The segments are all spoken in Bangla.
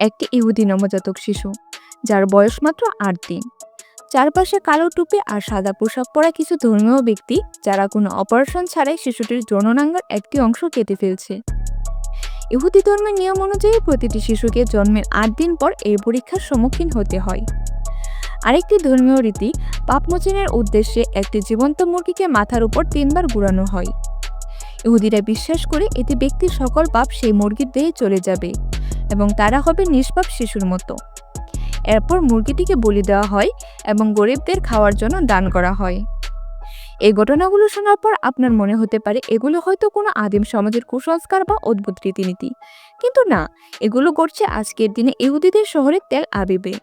একটি ইহুদি নবজাতক শিশু, যার বয়স মাত্র আট দিন। চারপাশে কালো টুপি আর সাদা পোশাক পরা কিছু ধর্মীয় ব্যক্তি, যারা কোনো অপারেশন ছাড়াই শিশুটির যৌনাঙ্গের একটি অংশ কেটে ফেলছে। ইহুদি ধর্মের নিয়ম অনুযায়ী প্রতিটি শিশুকে জন্মের আট দিন পর এই পরীক্ষার সম্মুখীন হতে হয়। আরেকটি ধর্মীয় রীতি পাপমোচনের উদ্দেশ্যে একটি জীবন্ত মুরগিকে মাথার উপর তিনবার ঘুরানো হয়। ইহুদিরা বিশ্বাস করে এতে ব্যক্তির সকল পাপ সেই মুরগির দেহে চলে যাবে। এবং তারা হবে নিষ্পাপ শিশুর মতো। এরপর মুরগিটিকে বলি দেওয়া হয় এবং গরিবদের খাওয়ার জন্য দান করা হয়। এই ঘটনাগুলো শোনার পর আপনার মনে হতে পারে, এগুলো হয়তো কোনো আদিম সমাজের কুসংস্কার বা অদ্ভুত রীতিনীতি। কিন্তু না, এগুলো ঘটছে আজকের দিনে ইহুদিদের শহরের তেল আবিবে।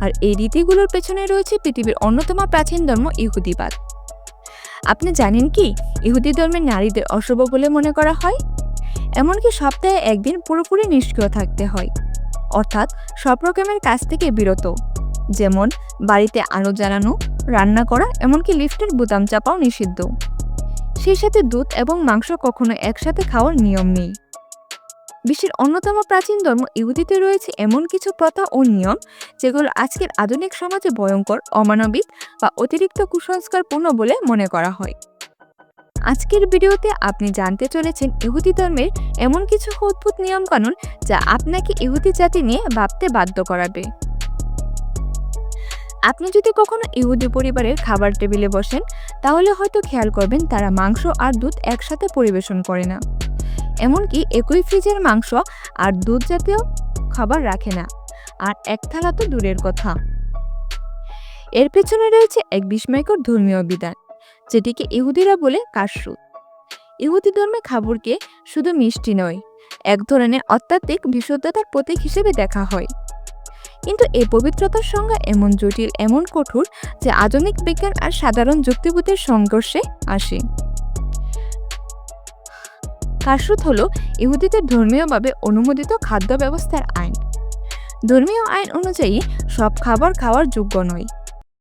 আর এই রীতিগুলোর পেছনে রয়েছে পৃথিবীর অন্যতম প্রাচীন ধর্ম ইহুদিবাদ। আপনি জানেন কি, ইহুদি ধর্মের নারীদের অশুভ বলে মনে করা হয়? এমনকি সপ্তাহে একদিন পুরোপুরি নিষ্ক্রিয় থাকতে হয়। অর্থাৎ সব রকমের কাজ থেকে বিরত। যেমন, বাড়িতে আলো জ্বালানো, রান্না করা, এমনকি লিফটের বোতাম চাপাও নিষিদ্ধ। সেই সাথে দুধ এবং মাংস কখনো একসাথে খাওয়ার নিয়ম নেই। বিশ্বের অন্যতম প্রাচীন ধর্ম ইহুদিতে রয়েছে এমন কিছু প্রথা ও নিয়ম, যেগুলো আজকের আধুনিক সমাজে ভয়ঙ্কর, অমানবিক বা অতিরিক্ত কুসংস্কারপূর্ণ বলে মনে করা হয়। আজকের ভিডিওতে আপনি জানতে চলেছেন ইহুদি ধর্মের এমন কিছু অদ্ভুত নিয়মকানুন যা আপনাকে ইহুদি জাতি নিয়ে ভাবতে বাধ্য করাবে। আপনি যদি কখনো ইহুদি পরিবারের খাবার টেবিলে বসেন, তাহলে হয়তো খেয়াল করবেন তারা মাংস আর দুধ একসাথে পরিবেশন করে না। এমনকি একই ফ্রিজের মাংস আর দুধ জাতীয় খাবার রাখে না। আর এক থালা তো দূরের কথা। এর পেছনে রয়েছে এক বিস্ময়কর ধর্মীয় বিধান। যেটিকে ইহুদিরা বলে কাশরুত ইহুদি ধর্মে খাবারকে শুধু মিষ্টি নয়, এক ধরনের অত্যাত্মিক বিশুদ্ধতার প্রতীক হিসেবে দেখা হয়। কিন্তু এই পবিত্রতার সংজ্ঞা এমন জটিল, এমন কঠোর যে আধুনিক বিজ্ঞান আর সাধারণ যুক্তিবোধের সংঘর্ষে আসে। কাশরুত হল ইহুদিদের ধর্মীয়ভাবে অনুমোদিত খাদ্য ব্যবস্থার আইন। ধর্মীয় আইন অনুযায়ী সব খাবার খাওয়ার যোগ্য নয়।